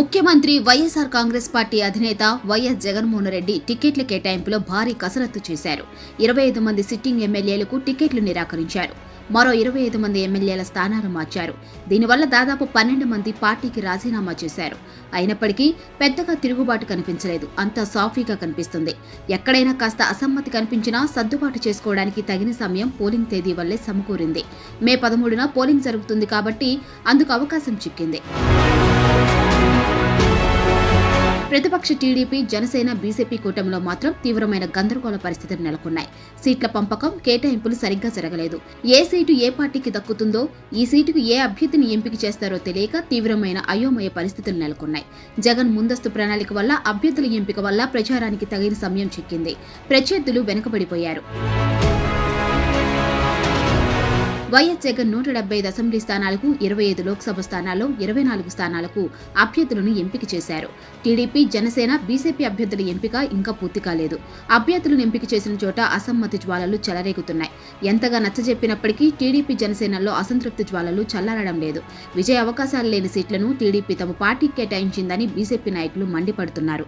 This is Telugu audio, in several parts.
ముఖ్యమంత్రి వైఎస్ఆర్ కాంగ్రెస్ పార్టీ అధినేత వైఎస్ జగన్మోహన్ రెడ్డి టికెట్ల కేటాయింపులో భారీ కసరత్తు చేశారు. ఇరవై ఐదు మంది సిట్టింగ్ ఎమ్మెల్యేలకు టికెట్లు నిరాకరించారు. మరో ఇరవై ఐదు మంది ఎమ్మెల్యేల స్థానాలు మార్చారు. దీనివల్ల దాదాపు పన్నెండు మంది పార్టీకి రాజీనామా చేశారు. అయినప్పటికీ పెద్దగా తిరుగుబాటు కనిపించలేదు. అంతా సాఫీగా కనిపిస్తుంది. ఎక్కడైనా కాస్త అసమ్మతి కనిపించినా సర్దుబాటు చేసుకోవడానికి తగిన సమయం పోలింగ్ తేదీ వల్లే సమకూరింది. మే పదమూడున పోలింగ్ జరుగుతుంది కాబట్టి అందుకు అవకాశం చిక్కింది. ప్రతిపక్ష టీడీపీ జనసేన బీజేపీ కూటమిలో మాత్రం తీవ్రమైన గందరగోళ పరిస్థితులు నెలకొన్నాయి. సీట్ల పంపకం కేటాయింపులు సరిగ్గా జరగలేదు. ఏ సీటు ఏ పార్టీకి దక్కుతుందో ఈ సీటుకు ఏ అభ్యర్థిని ఎంపిక చేస్తారో తెలియక తీవ్రమైన అయోమయ పరిస్థితులు నెలకొన్నాయి. జగన్ ముందస్తు ప్రణాళిక వల్ల అభ్యర్థుల ఎంపిక వల్ల ప్రచారానికి తగిన సమయం చిక్కింది. ప్రత్యర్థులు వెనుకబడిపోయారు. వైఎస్ జగన్ నూట డెబ్బై ఐదు అసెంబ్లీ స్థానాలకు ఇరవై ఐదు లోక్సభ స్థానాల్లో ఇరవై నాలుగు స్థానాలకు అభ్యర్థులను ఎంపిక చేశారు. టీడీపీ జనసేన బీజేపీ అభ్యర్థుల ఎంపిక ఇంకా పూర్తి కాలేదు. అభ్యర్థులను ఎంపిక చేసిన చోట అసమ్మతి జ్వాలలు చెలరేగుతున్నాయి. ఎంతగా నచ్చజెప్పినప్పటికీ టీడీపీ జనసేనలో అసంతృప్తి జ్వాలలు చల్లారడం లేదు. విజయ అవకాశాలు లేని సీట్లను టీడీపీ తమ పార్టీకి కేటాయించిందని బీజేపీ నాయకులు మండిపడుతున్నారు.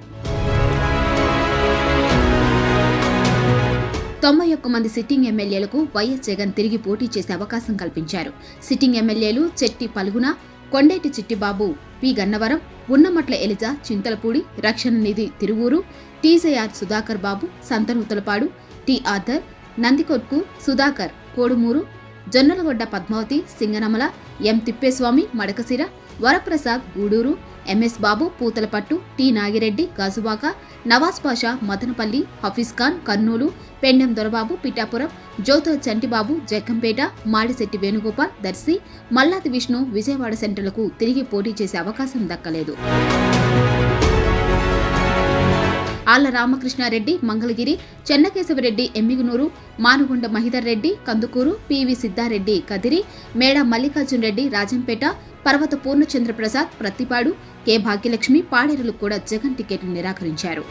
తొంభై ఒక్క మంది సిట్టింగ్ ఎమ్మెల్యేలకు వైఎస్ జగన్ తిరిగి పోటీ చేసే అవకాశం కల్పించారు. సిట్టింగ్ ఎమ్మెల్యేలు Chetti Phalguna Kondeti Chittibabu P. Gannavaram Unnamatla Eliza Chintalapudi Rakshana Nidhi Tiruvuru TJR Sudhakar Babu Santhanuthalapadu T Arthur Nandikotkur Sudhakar Kodumur Jonnalagadda Padmavathi Singanamala M Thippeswamy Madakasira Varaprasad Gudur MS Babu Puthalapattu T Nagireddy Gajuwaka Nawaz Pasha Madanapalle Hafeez Khan Kurnool Pendem Dorababu Pithapuram Jyothula Chantibabu Jaggampeta Madisetty Venugopal Darsi Malladi Vishnu Vijayawada సెంటర్లకు తిరిగి పోటీ చేసే అవకాశం దక్కలేదు. ఆళ్ళ రామకృష్ణారెడ్డి మంగళగిరి చెన్నకేశవరెడ్డి ఎమ్మిగునూరు మానుగుండ మహిధర్ రెడ్డి కందుకూరు పివి సిద్ధారెడ్డి కదిరి మేడ మల్లికార్జున్ రెడ్డి రాజంపేట పర్వత పూర్ణచంద్రప్రసాద్ ప్రత్తిపాడు కె భాగ్యలక్ష్మి పాడేరులు కూడా జగన్ టికెట్లు నిరాకరించారు.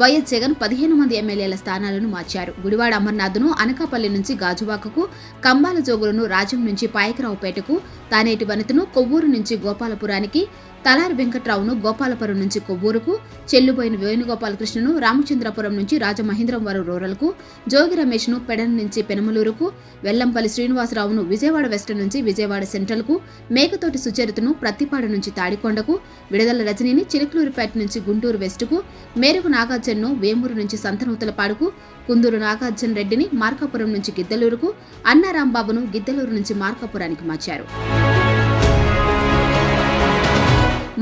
వైఎస్ జగన్ పదిహేను మంది ఎమ్మెల్యేల స్థానాలను మార్చారు. గుడివాడ అమర్నాథ్ను అనకాపల్లి నుంచి గాజువాకకు కంబాల జోగులను రాజం నుంచి పాయకరావుపేటకు తానేటి వనితను కొవ్వూరు నుంచి గోపాలపురానికి తలారి వెంకట్రావును గోపాలపురం నుంచి కొవ్వూరుకు చెల్లుబోయిన వేణుగోపాలకృష్ణను రామచంద్రపురం నుంచి రాజమహేంద్రవరం రూరల్కు జోగి రమేష్ను పెడన్ నుంచి పెనమలూరుకు వెల్లంపల్లి శ్రీనివాసరావును విజయవాడ వెస్ట్ నుంచి విజయవాడ సెంట్రల్కు మేకతోటి సుచరితను ప్రత్తిపాడు నుంచి తాడికొండకు విడుదల రజనీని చిలుకలూరుపేట నుంచి గుంటూరు వెస్టుకు మేరకు నాగార్జున నాగార్జున్ను వేమూరు నుంచి సంతనూతలపాడుకు కుందూరు నాగార్జున రెడ్డిని మార్కాపురం నుంచి గిద్దలూరుకు అన్నారాంబాబును గిద్దలూరు నుంచి మార్కాపురానికి మార్చారు.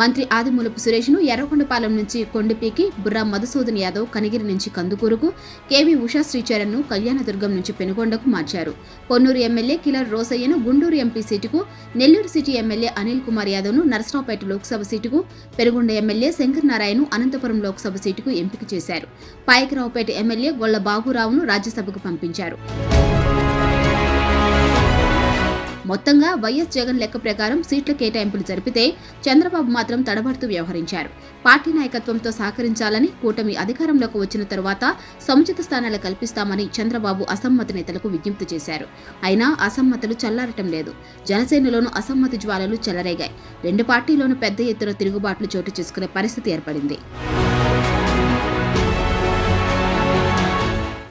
మంత్రి ఆదిమూలపు సురేష్ను ఎర్రకొండపాలెం నుంచి కొండపీకి బుర్రా మధుసూదన్ యాదవ్ కనిగిరి నుంచి కందుకూరుకు కేవీ ఉషా శ్రీచరణ్ను కళ్యాణదుర్గం నుంచి పెనుగొండకు మార్చారు. పొన్నూరు ఎమ్మెల్యే కిలర్ రోసయ్యను గుండూరు ఎంపీ సీటుకు నెల్లూరు సిటీ ఎమ్మెల్యే అనిల్ కుమార్ యాదవ్ను నరసరావుపేట లోక్సభ సీటుకు పెరుగుండ ఎమ్మెల్యే శంకర్ నారాయణను అనంతపురం లోక్సభ సీటుకు ఎంపిక చేశారు. పాయకరావుపేట ఎమ్మెల్యే గొల్ల బాబురావును రాజ్యసభకు పంపించారు. మొత్తంగా వైఎస్ జగన్ లెక్క ప్రకారం సీట్ల కేటాయింపులు జరిపితే చంద్రబాబు మాత్రం తడబడుతూ వ్యవహరించారు. పార్టీ నాయకత్వంతో సహకరించాలని కూటమి అధికారంలోకి వచ్చిన తరువాత సముచిత స్థానాలు కల్పిస్తామని చంద్రబాబు అసమ్మతి నేతలకు విజ్ఞప్తి చేశారు. అయినా అసమ్మతులు చల్లారటం లేదు. జనసేనలోనూ అసమ్మతి జ్వాలలు చెలరేగాయి. రెండు పార్టీలోనూ పెద్ద ఎత్తున తిరుగుబాట్లు చోటు చేసుకునే పరిస్థితి ఏర్పడింది.